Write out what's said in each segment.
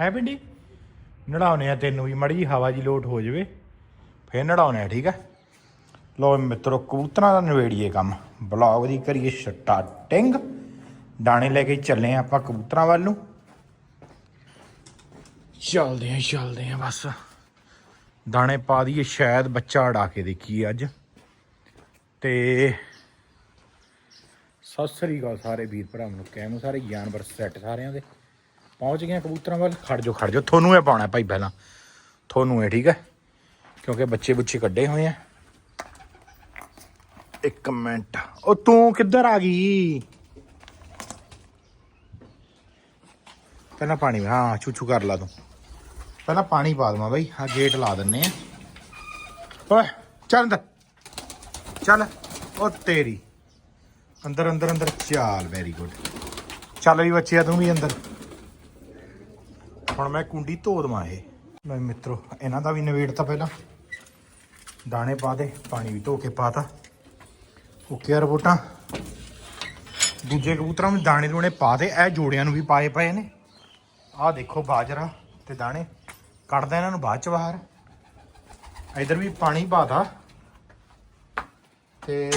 ਹੈ ਪਿੰਡੀ ਨੜਾਉਨੇ ਆ ਤੈਨੂੰ ਵੀ, ਮੜੀ ਹਵਾ ਜੀ ਲੋਟ ਹੋ ਜਾਵੇ। ਫੇਰ ਨੜਾਉਨੇ ਆ, ਠੀਕ ਹੈ ਲੋ ਮਿੱਤਰੋ, ਕਬੂਤਰਾਂ ਦਾ ਨਵੇੜੀਏ ਕੰਮ। ਬਲੌਗ ਦੀ ਕਰੀਏ ਸਟਾਰਟਿੰਗ। ਦਾਣੇ ਲੈ ਕੇ ਚੱਲੇ ਆ ਆਪਾਂ ਕਬੂਤਰਾਂ ਵੱਲ ਨੂੰ। ਚੱਲਦੇ ਆ ਚੱਲਦੇ ਆ ਬਸ। ਦਾਣੇ ਪਾ ਦਈਏ, ਸ਼ਾਇਦ ਬੱਚਾ ਅੜਾ ਕੇ ਦੇਖੀਏ ਅੱਜ। ਤੇ ਸਤਿ ਸ੍ਰੀ ਅਕਾਲ ਸਾਰੇ ਵੀਰ ਭਰਾਵਾਂ ਨੂੰ ਕਹਿਮ ਸਾਰੇ ਜਾਨਵਰ ਸੈੱਟ ਸਾਰਿਆਂ ਦੇ। ਪਹੁੰਚ ਗਏ ਕਬੂਤਰਾਂ ਵੱਲ। ਖੜ ਜਾਓ ਖੜ ਜਾਓ। ਤੁਹਾਨੂੰ ਇਹ ਪਾਉਣਾ ਭਾਈ ਪਹਿਲਾਂ। ਤੁਹਾਨੂੰ ਇਹ, ਠੀਕ ਹੈ? ਕਿਉਂਕਿ ਬੱਚੇ ਬੁੱਚੇ ਕੱਢੇ ਹੋਏ ਆ। ਇੱਕ ਮਿੰਟ। ਉਹ ਤੂੰ ਕਿੱਧਰ ਆ ਗਈ? ਪਹਿਲਾਂ ਪਾਣੀ, ਹਾਂ ਚੂਚੂ ਕਰ ਲਾ ਤੂੰ। ਪਹਿਲਾਂ ਪਾਣੀ ਪਾ ਦਵਾਂ ਬਾਈ। ਹਾਂ ਗੇਟ ਲਾ ਦਿੰਨੇ ਆ। ਓਏ, ਚੱਲ ਅੰਦਰ। ਚੱਲ। ਉਹ ਤੇਰੀ। ਅੰਦਰ ਅੰਦਰ ਅੰਦਰ। ਚਾਲ ਵੈਰੀ ਗੁੱਡ ਚੱਲ ਵੀ ਬੱਚਿਆ, ਤੂੰ ਵੀ ਅੰਦਰ। ਹੁਣ ਮੈਂ ਕੁੰਡੀ ਧੋ ਦਵਾਂ ਇਹ। ਮੈਂ ਮਿੱਤਰੋ, ਇਹਨਾਂ ਦਾ ਵੀ ਨਵੇੜਤਾ ਪਹਿਲਾਂ। ਦਾਣੇ ਪਾ ਦੇ, ਪਾਣੀ ਵੀ ਧੋ ਕੇ ਪਾਤਾ ਓਕੇ ਆ ਰਿਪੋਰਟਾਂ। ਦੂਜੇ ਕਬੂਤਰਾਂ ਨੂੰ ਦਾਣੇ ਦੂਣੇ ਪਾ ਦੇ, ਇਹ ਜੋੜਿਆਂ ਨੂੰ ਵੀ ਪਾਏ ਪਏ ਨੇ। ਆਹ ਦੇਖੋ ਬਾਜਰਾ ਤੇ ਦਾਣੇ। ਕੱਢਦਾ ਇਹਨਾਂ ਨੂੰ ਬਾਅਦ ਚ ਬਾਹਰ। ਇਧਰ ਵੀ ਪਾਣੀ ਪਾਤਾ ਤੇ।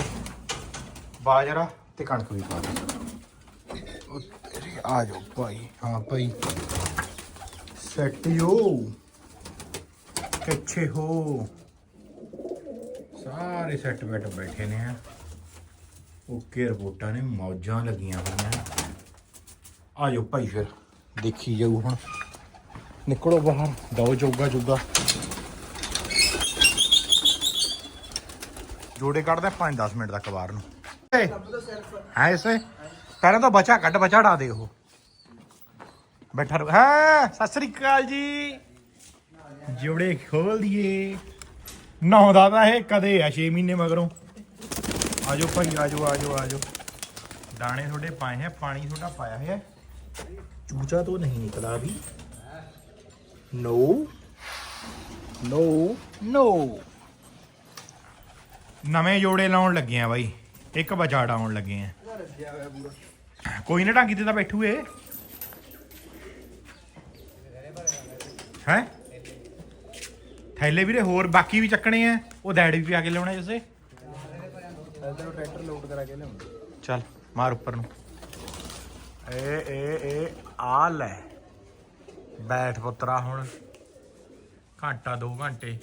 ਬਾਜਰਾ ਤੇ ਕਣਕ ਵੀ ਪਾ ਦੇ ਆ ਜਾਓ ਭਾਈ। ਹਾਂ ਭਾਈ। ਸੈਟ ਯੋ ਹੋ। ਸਾਰੇ ਸੈੱਟ ਬੈਠ ਬੈਠੇ ਨੇ ਆ। ਓਕੇ, ਰਿਪੋਰਟਾਂ ਨੇ ਮੌਜਾਂ ਲੱਗੀਆਂ ਹੋਈਆਂ। ਆ ਜਾਓ ਭਾਈ ਫਿਰ, ਦੇਖੀ ਜਾਊ ਹੁਣ। ਨਿਕਲੋ ਬਾਹਰ ਦੋ ਜੋਗਾ ਜੋਗਾ। ਜੋੜੇ ਕੱਢਦਾ 5-10 ਮਿੰਟ ਤੱਕ ਬਾਹਰ ਨੂੰ। ਹੈ ਇਸੇ? ਪਹਿਲਾਂ ਤਾਂ ਬਚਾ, ਕੱਢ, ਬਚਾ, ਡਾ ਦੇ ਉਹ। ਬੈਠਾ ਰੋ ਹਾਂ, ਸਤਿ ਸ੍ਰੀ ਅਕਾਲ ਜੀ। ਜੋੜੇ ਖੋਲ ਦਈਏ। ਨਹਾਉਂਦਾ ਤਾਂ ਇਹ ਕਦੇ ਆ 6 ਮਹੀਨੇ ਮਗਰੋਂ। ਆਜੋ ਭਾਈ, ਆਜੋ ਆਜੋ ਆਜੋ। ਦਾਣੇ ਤੁਹਾਡੇ ਪਾਏ ਹੈ, ਪਾਣੀ ਤੁਹਾਡਾ ਪਾਇਆ ਹੋਇਆ ਹੈ। ਚੂਚਾ ਤੋਂ ਨਹੀਂ ਨਿਕਲਾ ਵੀ। ਨੋ। ਨੋ। ਨੋ। ਨਵੇਂ ਜੋੜੇ ਲਾਉਣ ਲੱਗੇ ਆ ਬਾਈ। ਇੱਕ ਬਚਾ ਡਾਉਣ ਲੱਗੇ ਆ। ਕੋਈ ਨਾ ਢਾਂਗੀ ਤੇ ਤਾਂ ਬੈਠੂ ਏ ਹੈ? ਥੈਲੇ ਵੀਰੇ ਹੋਰ ਬਾਕੀ ਵੀ ਚੱਕਣੇ ਆ। ਉਹ ਡੈਡ ਵੀ ਆ ਕੇ ਲਿਆਉਣਾ ਜਿਸੇ। ਇਧਰੋਂ ਟਰੈਕਟਰ ਲੋਡ ਕਰਾ ਕੇ ਲਿਆਉਂਦੇ। ਚੱਲ ਮਾਰ ਉੱਪਰ ਨੂੰ। ਏ ਏ ਏ ਆ ਲੈ। ਬੈਠ ਪੁੱਤਰਾ ਹੁਣ। ਘੰਟਾ 2 ਘੰਟੇ।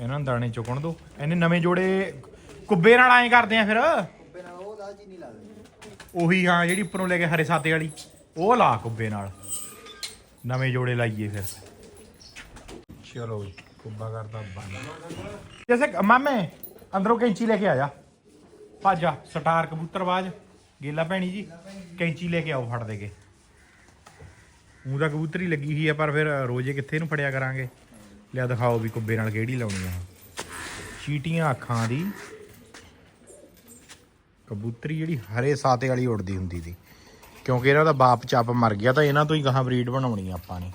ਇਹਨਾਂ ਨੂੰ ਦਾਣੇ ਚੁਕਣ ਦੋ। ਇਹਨੇ ਨਵੇਂ ਜੋੜੇ ਕੁੱਬੇ ਨਾਲ ਐਂ ਕਰਦੇ ਆ ਫਿਰ। ਬਿਨਾਂ ਉਹ ਦਾ ਜੀ ਨਹੀਂ ਲੱਗਦਾ ਉਹੀ ਹਾਂ ਜਿਹੜੀ ਉੱਪਰੋਂ ਲੈ ਕੇ ਹਰੇ ਸਾਤੇ ਵਾਲੀ। ਉਹ ਲਾ ਕੁੱਬੇ ਨਾਲ। ਨਵੇਂ ਜੋੜੇ ਲਾਈਏ ਫਿਰ। ਚਲੋ ਕੁੱਬਾ ਕਰਦਾ ਬੰਦ। ਜੈਸੇ ਮਾਮੇ ਅੰਦਰੋਂ ਕੈਂਚੀ ਲੈ ਕੇ ਆ ਜਾ। ਭੱਜ ਜਾ ਸਟਾਰ ਕਬੂਤਰਬਾਜ ਗੇਲਾ ਭੈਣੀ ਜੀ ਕੈਂਚੀ ਲੈ ਕੇ ਆਓ ਫੜ ਦੇ ਕੇ। ਉਹ ਤਾਂ ਕਬੂਤਰੀ ਲੱਗੀ ਹੋਈ ਆ ਪਰ ਫਿਰ ਰੋਜ਼ੇ ਕਿੱਥੇ ਇਹਨੂੰ ਫੜਿਆ ਕਰਾਂਗੇ? ਲਿਆ ਦਿਖਾਓ ਵੀ ਕੁੱਬੇ ਨਾਲ ਕਿਹੜੀ ਲਾਉਣੀ ਆ। ਚੀਟੀਆਂ ਅੱਖਾਂ ਦੀ। ਕਬੂਤਰੀ ਜਿਹੜੀ ਹਰੇ ਸਾਤੇ ਵਾਲੀ ਉੜਦੀ ਹੁੰਦੀ ਸੀ। ਕਿਉਂਕਿ ਇਹਨਾਂ ਦਾ ਬਾਪ ਚੱਪ ਮਰ ਗਿਆ ਤਾਂ ਇਹਨਾਂ ਤੋਂ ਹੀ ਗਾਹਾਂ ਬਰੀਡ ਬਣਾਉਣੀ ਆ ਆਪਾਂ ਨੇ।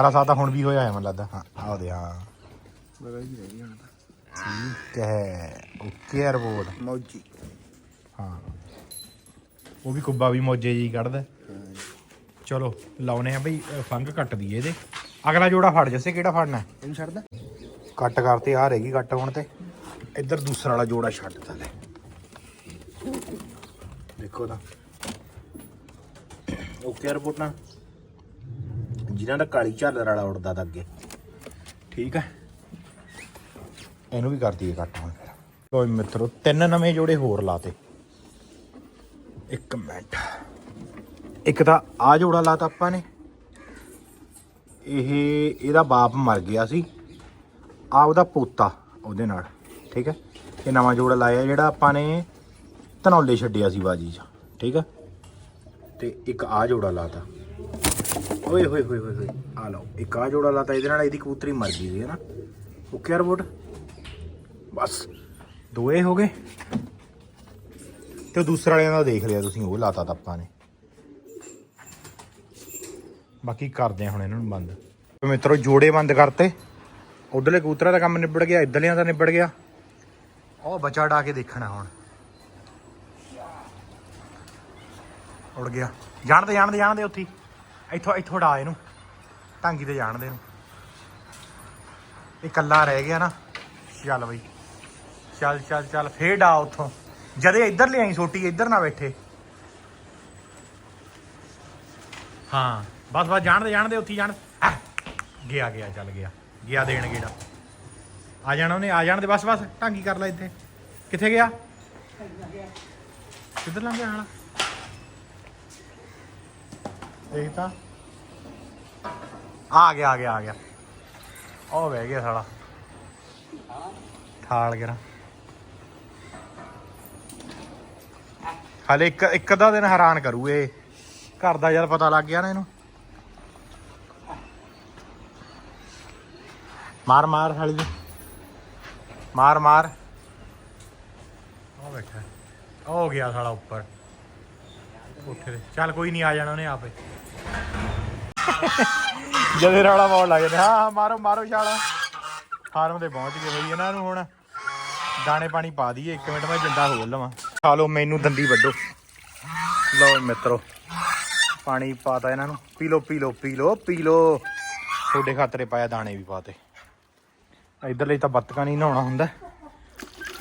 ਹਰਾ ਸਾਤਾ ਹੁਣ ਵੀ ਹੋਇਆ ਹੈ ਮੈਨੂੰ ਲੱਗਦਾ। ਹਾਂ ਆਹ ਦੇ ਹਾਂ। ਰਹਿ ਹੁਣ ਤਾਂ। ਠੀਕ ਹੈ। Okay report Mauji. ਹਾਂ। ਉਹ ਵੀ ਕੁੱਬਾ ਵੀ ਮੋਜੇ ਜੀ ਕੱਢਦਾ। ਚਲੋ ਲਾਉਨੇ ਆ ਬਈ ਫੰਗ ਕੱਟ ਦਈਏ ਇਹਦੇ। ਅਗਲਾ ਜੋੜਾ ਫੜ ਜੱਸੇ ਕਿਹੜਾ ਫੜਨਾ? ਇਹਨੂੰ ਛੱਡਦਾ ਕੱਟ ਕਰਤੇ ਆ ਰਹੇਗੀ ਕੱਟ ਹੁਣ ਤੇ। ਇੱਧਰ ਦੂਸਰਾ ਵਾਲਾ ਜੋੜਾ ਛੱਡਤਾ ਲੈ ਦੇਖੋ ਤਾਂ। ਓਕੇ ਰਿਪੋਰਟਾਂ ਜਿਨ੍ਹਾਂ ਦਾ ਕਾਲੀ ਝਾਲਰ ਵਾਲਾ ਉੜਦਾ ਤਾਂ ਅੱਗੇ। ਠੀਕ ਹੈ ਇਹਨੂੰ ਵੀ ਕਰ ਦਈਏ ਕੱਟ ਹੁਣ ਫਿਰ। ਕੋਈ ਮਿੱਤਰੋ, ਤਿੰਨ ਨਵੇਂ ਜੋੜੇ ਹੋਰ ਲਾਤੇ। ਇੱਕ ਮਿੰਟ। ਇੱਕ ਤਾਂ ਆ ਜੋੜਾ ਲਾਤਾ ਆਪਾਂ ਨੇ। ਇਹ, ਇਹਦਾ ਬਾਪ ਮਰ ਗਿਆ ਸੀ। ਆ ਉਹਦਾ ਪੋਤਾ ਉਹਦੇ ਨਾਲ। ਠੀਕ ਹੈ ਇਹ ਨਵਾਂ ਜੋੜਾ ਲਾਇਆ ਜਿਹੜਾ ਆਪਾਂ ਨੇ ਧਨੌਲੇ ਛੱਡਿਆ ਸੀ ਬਾਜੀ 'ਚ। ਠੀਕ ਹੈ ਤੇ ਇੱਕ ਆ ਜੋੜਾ ਲਾਤਾ। ਓਏ, ਹੋਏ ਹੋਏ ਹੋਏ ਹੋਏ। ਆ ਲਓ, ਇੱਕ ਆ ਜੋੜਾ ਲਾਤਾ, ਇਹਦੇ ਨਾਲ ਇਹਦੀ ਕਬੂਤਰੀ ਮਰ ਗਈ ਸੀ ਹੈ ਨਾ। ਓਕੇ ਰਿਪੋਰਟ ਬਸ, ਦੋਏ ਹੋ ਗਏ। ਤੇ ਦੂਸਰੇ ਵਾਲਿਆਂ ਦਾ ਦੇਖ ਲਿਆ ਤੁਸੀਂ, ਉਹ ਲਾਤਾ ਤਾਂ ਆਪਾਂ ਨੇ। ਬਾਕੀ ਕਰਦੇ ਆ ਹੁਣ ਇਹਨਾਂ ਨੂੰ ਬੰਦ। ਤੇ ਮਿੱਤਰੋ, ਜੋੜੇ ਬੰਦ ਕਰਤੇ। ਉਧਰਲੇ ਕਬੂਤਰਾਂ ਦਾ ਕੰਮ ਨਿਬੜ ਗਿਆ, ਇਧਰਲਿਆਂ ਦਾ ਨਿਬੜ ਗਿਆ। ਉਹ ਬਚਾ ਡਾ ਕੇ ਦੇਖਣਾ ਹੁਣ। ਉੜ ਗਿਆ। ਜਾਣਦੇ ਜਾਣਦੇ ਜਾਣਦੇ ਉੱਥੇ ਇੱਥੋਂ ਇੱਥੋਂ ਡਾ ਇਹਨੂੰ। ਟਾਂਗੀ ਤੇ ਜਾਣਦੇ ਨੂੰ ਇਹ ਇਕੱਲਾ ਰਹਿ ਗਿਆ ਨਾ। ਚੱਲ ਬਈ। ਚੱਲ ਚੱਲ ਚੱਲ। ਫੇਰ ਡਾ ਉੱਥੋਂ। ਜਦੇ ਇੱਧਰ ਲਿਆਈ ਛੋਟੀ ਇੱਧਰ ਨਾ ਬੈਠੇ। ਹਾਂ। ਬਸ ਬਸ ਜਾਣਦੇ ਜਾਣਦੇ ਉੱਥੇ ਜਾਣ। ਗਿਆ ਗਿਆ, ਚੱਲ ਗਿਆ। ਗਿਆ ਦੇਣ ਗੇੜਾ। ਆ ਜਾਣਾ ਉਹਨੇ, ਆ ਜਾਣ ਦੇ। ਬਸ ਬਸ। ਢਾਂਗੀ ਕਰ ਲੈ ਇੱਥੇ। ਕਿੱਥੇ ਗਿਆ? ਕਿੱਧਰ ਲੰਘ ਗਿਆ ਹਾਲਾ ਦੇਖ ਆ ਗਿਆ ਆ ਗਿਆ ਆ ਗਿਆ। ਉਹ ਬਹਿ ਗਿਆ ਸਾਲਾ। ਠਾਲ ਗਿਆ ਹਾਲੇ ਇੱਕ ਇੱਕ ਅੱਧਾ ਦਿਨ ਹੈਰਾਨ ਕਰੂ ਇਹ ਘਰ ਦਾ ਯਾਰ ਪਤਾ ਲੱਗ ਗਿਆ ਨਾ ਇਹਨੂੰ। ਮਾਰ ਮਾਰ ਹਾਲੀ ਮਾਰ ਮਾਰ। ਉਹ ਬੈਠਾ। ਹੋ ਗਿਆ ਸਾਲਾ ਉੱਪਰ। ਉੱਠੇ ਦੇ ਚੱਲ ਕੋਈ ਨਹੀਂ, ਆ ਜਾਣਾ ਉਹਨੇ ਆਪੇ। ਜਦੇ ਰੌਲਾ ਪਾਉਣ ਲੱਗ ਜਾਂਦੇ। ਹਾਂ ਹਾਂ, ਮਾਰੋ ਮਾਰੋ ਛਾਲਾ। ਫਾਰਮ ਤੇ ਪਹੁੰਚ ਗਏ ਬਈ ਇਹਨਾਂ ਨੂੰ ਹੁਣ। ਦਾਣੇ ਪਾਣੀ ਪਾ ਦਈਏ, ਇੱਕ ਮਿੰਟ ਮੈਂ ਜਿੰਦਾ ਹੋ ਲਵਾਂ। ਖਾ ਲਓ, ਮੈਨੂੰ ਦੰਦੀ ਵੱਡੋ ਲਓ ਮਿੱਤਰੋ, ਪਾਣੀ ਪਾਤਾ ਇਹਨਾਂ ਨੂੰ। ਪੀ ਲਓ ਪੀ ਲਓ ਪੀ ਲਓ ਪੀ ਲਓ। ਤੁਹਾਡੇ ਖਾਤਰੇ ਪਾਇਆ ਦਾਣੇ ਵੀ ਪਾਤੇ। ਇਧਰ ਲਈ ਤਾਂ ਬੱਤਕਾਂ ਨਹੀਂ ਨਹਾਉਣਾ ਹੁੰਦਾ।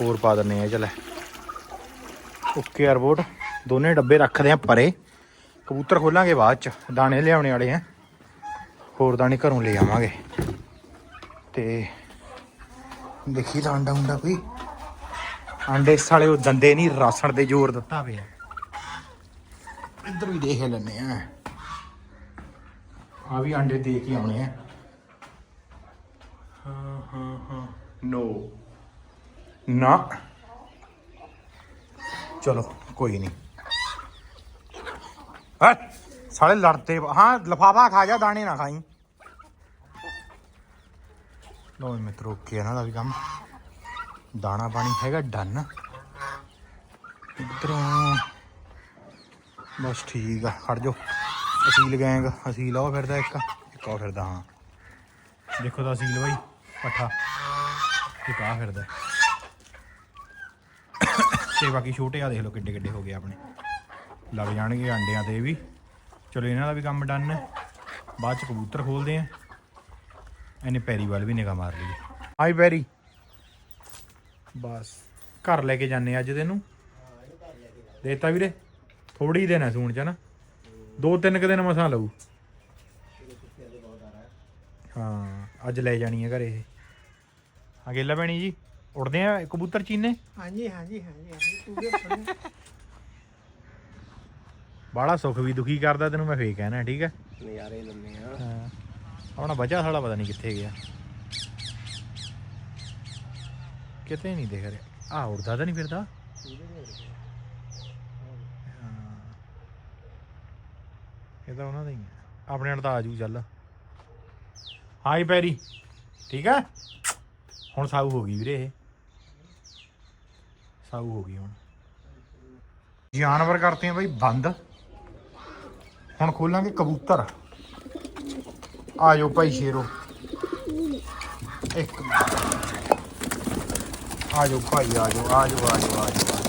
ਹੋਰ ਪਾ ਦਿੰਨੇ ਆ, ਚਲੇ। ਓਕੇ 에어ਬੋਟ ਦੋਨੇ ਡੱਬੇ ਰੱਖਦੇ ਆ ਪਰੇ। ਕਬੂਤਰ ਖੋਲਾਂਗੇ ਬਾਅਦ ਚ। ਦਾਣੇ ਲਿਆਉਣੇ ਵਾਲੇ ਆ। ਹੋਰ ਦਾਣੇ ਘਰੋਂ ਲੈ ਆਵਾਂਗੇ। ਤੇ ਦੇਖੀ ਤਾਂ ਅੰਡਾ ਹੁੰਦਾ ਕੋਈ? ਆਂਡੇ ਸਾਲੇ ਉਹ ਦੰਦੇ ਨਹੀਂ, ਰਾਸਣ ਦੇ ਜ਼ੋਰ ਦਿੱਤਾ ਪਿਆ। ਇੱਧਰ ਵੀ ਦੇਖ ਲੈਨੇ ਆ। ਆ ਵੀ ਆਂਡੇ ਦੇ ਕੇ ਆਉਣੇ ਆ। ਹਾਂ ਹਾਂ ਹਾਂ। ਨੋ। ਨਾ। ਚਲੋ, ਕੋਈ ਨਹੀਂ। ਹਾਂ ਸਾਲੇ ਲੜਦੇ ਹਾਂ, ਲਫਾਫਾ ਖਾ ਜਾ, ਦਾਣੇ ਨਾ ਖਾਈ। ਲੋ ਮਿੱਤਰੋ ਕੀ ਇਹਨਾਂ ਦਾ ਵੀ ਕੰਮ। ਦਾਣਾ ਪਾਣੀ ਹੈਗਾ, ਡਨ। ਇਧਰੋਂ ਬਸ ਠੀਕ ਆ, ਖੜ ਜੋ ਅਸੀਲ ਗੈਂਗ, ਅਸੀਲ ਆਓ ਫਿਰਦਾ ਇੱਕ। ਇੱਕ ਆ ਫਿਰਦਾ ਹਾਂ। ਦੇਖੋ ਤਾਂ ਅਸੀਲ ਬਾਈ, ਪੱਠਾ। ਇੱਕ ਆ ਫਿਰਦਾ ਤੇ। ਬਾਕੀ ਛੋਟੇ ਆ, ਦੇਖ ਲਓ ਕਿੱਡੇ ਕਿੱਡੇ ਹੋ ਗਏ ਆਪਣੇ। ਲੱਗ ਜਾਣਗੇ ਆਂਡਿਆਂ ਤੇ ਵੀ। ਚਲੋ ਇਹਨਾਂ ਦਾ ਵੀ ਕੰਮ ਡਨ ਹੈ। ਬਾਅਦ ਚ ਕਬੂਤਰ ਖੋਲਦੇ ਆ ਇਹਨੇ ਪੈਰੀ ਵੱਲ ਵੀ ਨਿਗਾਹ ਮਾਰ ਲਈ ਆਈ ਪੈਰੀ। ਬਸ। ਘਰ ਲੈ ਕੇ ਜਾਂਦੇ ਅੱਜ ਤੈਨੂੰ। ਦੇਤਾ ਵੀਰੇ। ਥੋੜੀ ਦਿਨ ਹੈ ਸੂਣ ਚ ਨਾ। ਦੋ ਤਿੰਨ ਕੁ ਦਿਨ ਮਸਾਂ ਲਊ। ਹਾਂ ਅੱਜ ਲੈ ਜਾਣੀ ਹੈ ਘਰੇ ਇਹ। ਅਗੇਲਾ ਪੈਣੀ ਜੀ ਉੜਦੇ ਆ ਕਬੂਤਰ ਚੀਨੇ? ਹਾਂਜੀ ਹਾਂਜੀ ਹਾਂਜੀ ਹਾਂਜੀ। ਪੂਰੇ ਬਾਹਲਾ ਸੁੱਖ ਵੀ ਦੁਖੀ ਕਰਦਾ ਤੈਨੂੰ ਮੈਂ ਫੇਰ ਕਹਿਣਾ ਠੀਕ ਹੈ ਨਜ਼ਾਰੇ ਲੰਨੇ ਆ। ਹਾਂ। ਆਪਣਾ ਬੱਚਾ ਸਾਲਾ ਪਤਾ ਨਹੀਂ ਕਿੱਥੇ ਗਿਆ। ਕਿਤੇ ਨਹੀਂ ਦਿਖ ਰਿਹਾ। ਆ ਉੜਦਾ ਤਾਂ ਨਹੀਂ ਫਿਰਦਾ। ਇਹ ਤਾਂ ਉਹਨਾਂ ਦਾ ਹੀ ਹੈ ਆਪਣੇ ਨਾਲ ਤਾਂ ਆਜੂ ਚੱਲ। ਹਾਈ ਪੈਰੀ। ਠੀਕ ਹੈ ਹੁਣ ਸਾਊ ਹੋ ਗਈ ਵੀਰੇ ਇਹ। ਸਾਊ ਹੋ ਗਈ ਹੁਣ। ਜਾਨਵਰ ਕਰਤੇ ਆ ਬਈ ਬੰਦ। ਹੁਣ ਖੋਲਾਂਗੇ ਕਬੂਤਰ। ਆ ਜਾਓ ਭਾਈ ਸ਼ੇਰੋ। ਇੱਕ ਆ ਜਾਓ ਭਾਈ ਆ ਜਾਓ ਆ ਜਾਓ ਆ ਜਾਓ ਆ ਜਾਓ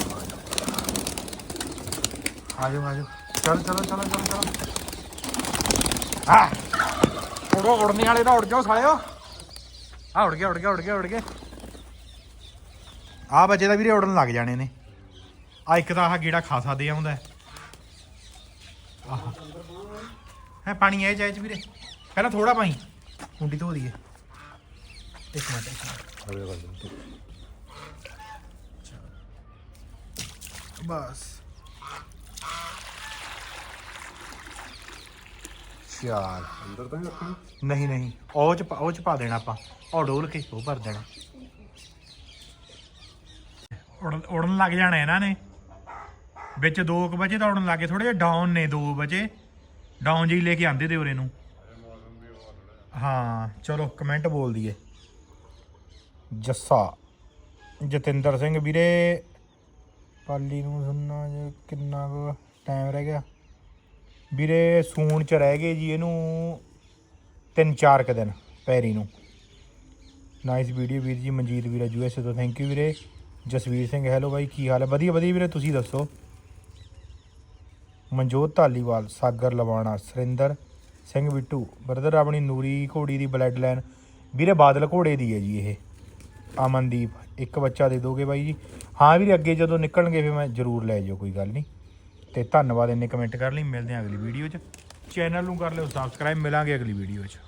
ਆ ਜਾਓ ਆ ਜਾਓ ਚਲ, ਚਲੋ ਚਲੋ ਚਲੋ ਚਲੋ। ਆ ਉੜੋ, ਉੜਨੇ ਵਾਲੇ ਤਾਂ ਉੜ ਜਾਓ ਸਾਲਿਓ। ਆ ਉੜ ਗਿਆ ਉੜ ਗਿਆ ਉੜ ਗਿਆ ਉੜ ਗਿਆ ਆ ਬੱਚੇ ਦਾ ਵੀਰੇ ਉੜਨ ਲੱਗ ਜਾਣੇ ਨੇ। ਆ ਇੱਕ ਤਾਂ ਆਹ ਗੇੜਾ ਖਾਸਾ ਦੇ ਆਉਂਦਾ ਹੈ ਆਹ ਹੈ ਪਾਣੀ ਆਏ ਚਾਹ ਚ ਵੀਰੇ। ਪਹਿਲਾਂ ਥੋੜਾ ਪਾਈ ਕੁੰਡੀ ਧੋ ਦਈਏ। ਇੱਕ ਮਿੰਟ ਇੱਕ ਮਿੰਟ। ਬਸ। ਚਾਲ ਅੰਦਰ ਤਾਂ ਰੱਖਣਾ? ਨਹੀਂ ਨਹੀਂ। ਉਹ ਚ ਪਾ- ਉਹ ਚ ਪਾ ਦੇਣਾ ਆਪਾਂ। ਉਹ ਡੋਲ ਕੇ ਉਹ ਭਰ ਦੇਣਾ। ਉੜਨ ਉੜਨ ਲੱਗ ਜਾਣਾ ਇਹਨਾਂ ਨੇ। ਵਿੱਚ 2 ਵਜੇ ਤਾਂ ਉੜਨ ਲੱਗੇ ਥੋੜੇ ਜਿਹਾ ਡਾਊਨ ਨੇ 2 ਵਜੇ। ਡਾਊਨ ਜੀ ਲੈ ਕੇ ਆਂਦੇ ਤੇ ਉਰੇ ਨੂੰ। ਹਾਂ। ਚਲੋ ਕਮੈਂਟ ਬੋਲ ਦਈਏ। ਜੱਸਾ ਜਤਿੰਦਰ ਸਿੰਘ ਵੀਰੇ ਪਾਲੀ ਨੂੰ ਸੁਣਨਾ ਜੇ ਕਿੰਨਾ ਕੁ ਟਾਈਮ ਰਹਿ ਗਿਆ। ਵੀਰੇ ਸੂਣ ਚ ਰਹਿ ਗਏ ਜੀ ਇਹਨੂੰ ਤਿੰਨ ਚਾਰ ਕ ਦਿਨ ਪੈਰੀ ਨੂੰ। ਨਾਈਸ ਵੀਡੀਓ ਵੀਰ ਜੀ ਮਨਜੀਤ ਵੀਰਾ ਯੂਐਸਏ ਤੋਂ। ਥੈਂਕ ਯੂ ਵੀਰੇ। ਜਸਵੀਰ ਸਿੰਘ ਹੈਲੋ ਬਾਈ ਕੀ ਹਾਲ ਹੈ? ਵਧੀਆ ਵਧੀਆ ਵੀਰੇ ਤੁਸੀਂ ਦੱਸੋ? ਮਨਜੋਤ ਧਾਲੀਵਾਲ ਸਾਗਰ ਲਵਾਣਾ, ਸੁਰਿੰਦਰ ਸਿੰਘ ਬਿੱਟੂ, ਬਰਦਰ ਆਪਣੀ ਨੂਰੀ, ਘੋੜੀ ਦੀ ਬਲੱਡ ਲਾਈਨ। ਵੀਰੇ, ਬਾਦਲ ਘੋੜੇ ਦੀ ਹੈ ਜੀ ਇਹ। ਅਮਨਦੀਪ, ਇੱਕ ਬੱਚਾ ਦੇ ਦੋਗੇ ਬਾਈ ਜੀ। ਹਾਂ ਵੀਰੇ, ਅੱਗੇ ਜਦੋਂ ਨਿਕਲਣਗੇ ਫਿਰ ਮੈਂ ਜ਼ਰੂਰ ਲੈ ਜਾਓ, ਕੋਈ ਗੱਲ ਨਹੀਂ। ਤੇ ਧੰਨਵਾਦ ਇੰਨੇ ਕਮੈਂਟ ਕਰ ਲਈ। ਮਿਲਦੇ ਹਾਂ ਅਗਲੀ ਵੀਡੀਓ 'ਚ। ਚੈਨਲ ਨੂੰ ਕਰ ਲਿਓ ਸਬਸਕ੍ਰਾਈਬ ਮਿਲਾਂਗੇ ਅਗਲੀ ਵੀਡੀਓ 'ਚ।